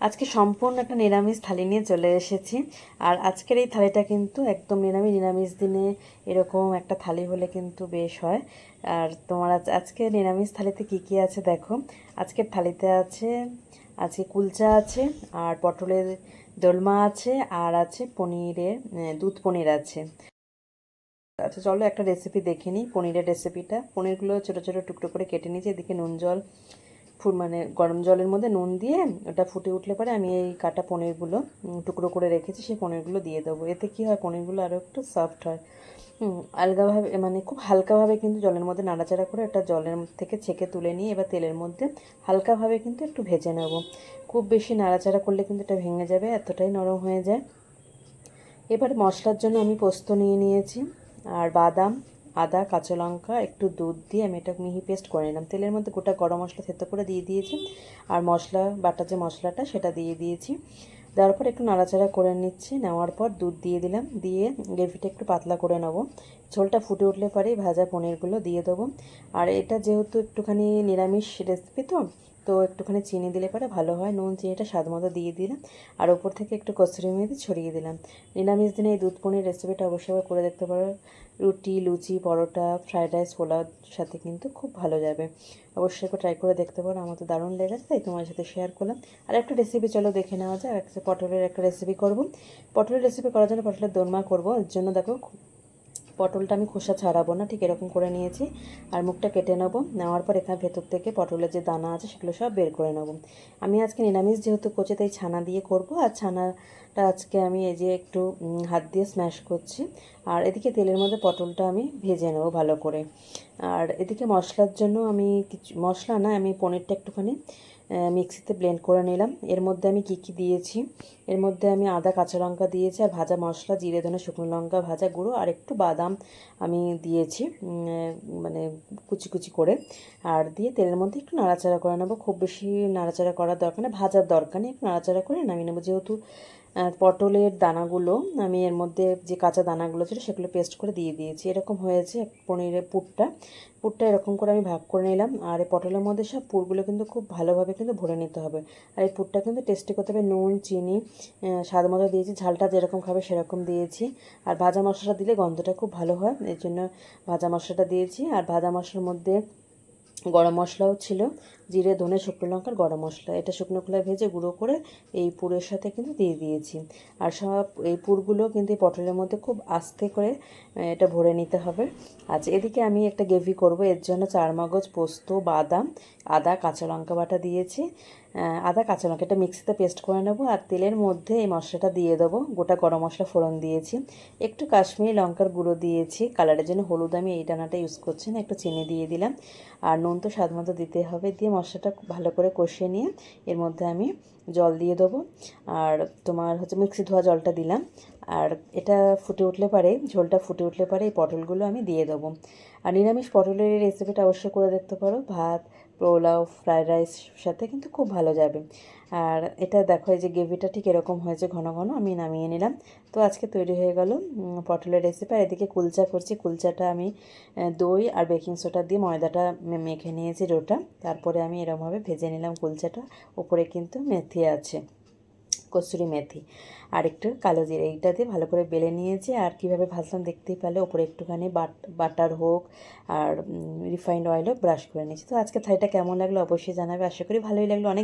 আজকে সম্পূর্ণ একটা নিরামিষ থালি নিয়ে চলে এসেছি। আর আজকের এই থালিটা কিন্তু একদম নিরামিষ নিরামিষ দিনে এরকম একটা থালি হলে কিন্তু বেশ হয়। আর তোমার আজ, আজকে নিরামিষ থালিতে কি কি আছে দেখো। আজকের থালিতে আছে, আজকে কুলচা আছে, আর পটলের দোলমা আছে, আর আছে পনিরের দুধ পনির আছে। আচ্ছা চলো একটা রেসিপি দেখে নিই পনিরের রেসিপিটা পনিরগুলো ছোটো ছোটো টুকরো করে কেটে নিয়েছি, এদিকে নুন, জল মানে গরম জলের মধ্যে নুন দিয়ে ওটা ফুটে উঠলে পরে আমি এই কাটা পনিরগুলো টুকরো করে রেখেছি, সেই পনিরগুলো দিয়ে দেবো। এতে কি হয়, পনিরগুলো আরও একটু সফট হয়। আলগাভাবে মানে খুব হালকাভাবে কিন্তু জলের মধ্যে নাড়াচাড়া করে একটা জলের থেকে ছেঁকে তুলে নিয়ে এবার তেলের মধ্যে হালকাভাবে কিন্তু একটু ভেজে নেব। খুব বেশি নাড়াচাড়া করলে কিন্তু এটা ভেঙে যাবে, এতটাই নরম হয়ে যায়। এবার মশলার জন্য আমি পোস্ত নিয়ে নিয়েছি, আর বাদাম আদা, কাঁচা লঙ্কা, একটু দুধ দিয়ে আমি এটা মিহি পেস্ট করে নিলাম। তেলের মধ্যে গোটা গরম মশলা থেতো করে দিয়ে দিয়েছি। আর মশলা বাটা যে মশলাটা, সেটা দিয়ে দিয়েছি। দেওয়ার পর একটু নাড়াচাড়া করে নিচ্ছি। নেওয়ার পর দুধ দিয়ে দিলাম। দিয়ে গ্রেভিটা একটু পাতলা করে নেব। ঝোলটা ফুটে উঠলে পরেই ভাজা পনিরগুলো দিয়ে দেবো। আর এটা যেহেতু একটুখানি নিরামিষ রেসিপি তো তো একটুখানি চিনি দিলে পরে ভালো হয়। নুন, চিনিটা স্বাদ মতো দিয়ে দিলাম। আর ওপর থেকে একটু কসুরি মেথি ছড়িয়ে দিলাম। নিরামিষ দিনে এই দুধ পনির রেসিপিটা অবশ্যই করে দেখতে পারো। রুটি, লুচি, পরোটা ফ্রাইড রাইস পোলাওর সাথে কিন্তু খুব ভালো যাবে। অবশ্যই একটু ট্রাই করে দেখতে পারো। আমার তো দারুণ লেগেছে, তাই তোমার সাথে শেয়ার করলাম। আর একটা রেসিপি চলো দেখে নেওয়া যায় একটা পটলের একটা রেসিপি করব। পটলের রেসিপি করার জন্য পটলের দোরমা করব। এর জন্য দেখো পটলটা আমি খোসা ছাড়াবো না, ঠিক এরকম করে নিয়েছি। আর মুখটা কেটে নেব, নেওয়ার পর এখানে ভেতর থেকে পটলের যে দানা আছে সেগুলো সব বের করে নেব। আমি আজকে নিরামিষ যেহেতু কোচে, তাই ছানা দিয়ে করব। আর ছানাটা আজকে আমি এই যে একটু হাত দিয়ে স্ম্যাশ করছি। আর এদিকে তেলের মধ্যে পটলটা আমি ভেজে নেব ভালো করে। আর এদিকে মশলার জন্য আমি কিছু, মশলা না, আমি পনিরটা একটুখানি মিক্সিতে ব্লেন্ড করে নিলাম। এর মধ্যে আমি কি কি দিয়েছি? এর মধ্যে আমি আদা, কাঁচা লঙ্কা দিয়েছি, আর ভাজা মশলা, জিরে, ধনে, শুকনো লঙ্কা, ভাজা গুঁড়ো, আর একটু বাদাম আমি দিয়েছি মানে কুচি কুচি করে। আর দিয়ে তেলের মধ্যে একটু নাড়াচাড়া করে নেব। খুব বেশি নাড়াচাড়া করার দরকার নেই ভাজার দরকার নেই, একটু নাড়াচাড়া করে নামিয়ে নেব। যেহেতু পটলের দানাগুলো, আমি এর মধ্যে যে কাঁচা দানাগুলো ছিল সেগুলো পেস্ট করে দিয়ে দিয়েছি। এরকম হয়েছে পনিরের পুরটা। পুরটা এরকম করে আমি ভাগ করে নিলাম। আর এই পটলের মধ্যে সব পুরগুলো কিন্তু খুব ভালোভাবে কিন্তু ভরে নিতে হবে। আর এই পুরটা কিন্তু টেস্টি করতে হবে। নুন, চিনি স্বাদ মতো দিয়েছি। ঝালটা যেরকম খাবে সেরকম দিয়েছি। আর ভাজা মশলাটা দিলে গন্ধটা খুব ভালো হয়। এর জন্য ভাজা মশলাটা দিয়েছি। আর ভাজা মশলার মধ্যে গরম মশলাও ছিল, জিরে, ধনে, শুকনো লঙ্কার গরম মশলা। এটা শুকনো খোলায় ভেজে গুঁড়ো করে এই পুরের সাথে কিন্তু দিয়ে দিয়েছি। আর সব এই পুরগুলো কিন্তু পটলের মধ্যে খুব আস্তে করে এটা ভরে নিতে হবে। আচ্ছা এদিকে আমি একটা গ্রেভি করব, এর জন্য চার মগজ পোস্ত, বাদাম, আদা, কাঁচা লঙ্কা বাটা দিয়েছি। আদা, কাঁচা লঙ্কা এটা মিক্সিতে পেস্ট করে নেব আর তেলের মধ্যে এই মশলাটা দিয়ে দেবো। গোটা গরম মশলা ফোড়ন দিয়েছি। একটু কাশ্মীরি লঙ্কার গুঁড়ো দিয়েছি। কালারের জন্য হলুদ আমি এই ডানাটা ইউজ করছি না, একটু চিনি দিয়ে দিলাম। আর নুন তো স্বাদ মতো দিতে হবে। দিয়ে মশলাটা ভালো করে কষিয়ে নিয়ে এর মধ্যে আমি জল দিয়ে দেবো। আর তোমার হচ্ছে মিক্সি ধোয়া জলটা দিলাম। আর এটা ফুটে উঠলে পারে, ঝোলটা ফুটে উঠলে পারে, এই পটলগুলো আমি দিয়ে দেবো। আর নিরামিষ পটলের এই রেসিপিটা অবশ্যই করে দেখতে পারো। ভাত, পোলাও ফ্রায়েড রাইস সাথে কিন্তু খুব ভালো যাবে। আর এটা দেখো, এই যে গ্রেভিটা ঠিক এরকম হয়েছে ঘন ঘন, আমি নামিয়ে নিলাম। তো আজকে তৈরি হয়ে গেল পটলের রেসিপি আর এদিকে কুলচা করছি। কুলচাটা আমি দই আর বেকিং সোডা দিয়ে ময়দাটা মেখে নিয়েছি রোটা। তারপরে আমি এরমভাবে ভেজে নিলাম কুলচাটা। উপরে কিন্তু মেথি আছে। কসুরি মেথি। আর একটু কালো জিরে এইটাতে ভালো করে বেলে নিয়েছি। আর কীভাবে ভাজলাম দেখতেই পেলে, ওপরে একটুখানি বাটার হোক আর রিফাইন্ড অয়েল হোক ব্রাশ করে নিয়েছি। তো আজকে থাইটা কেমন লাগল অবশ্যই জানাবে। আশা করি ভালোই লাগল। অনেক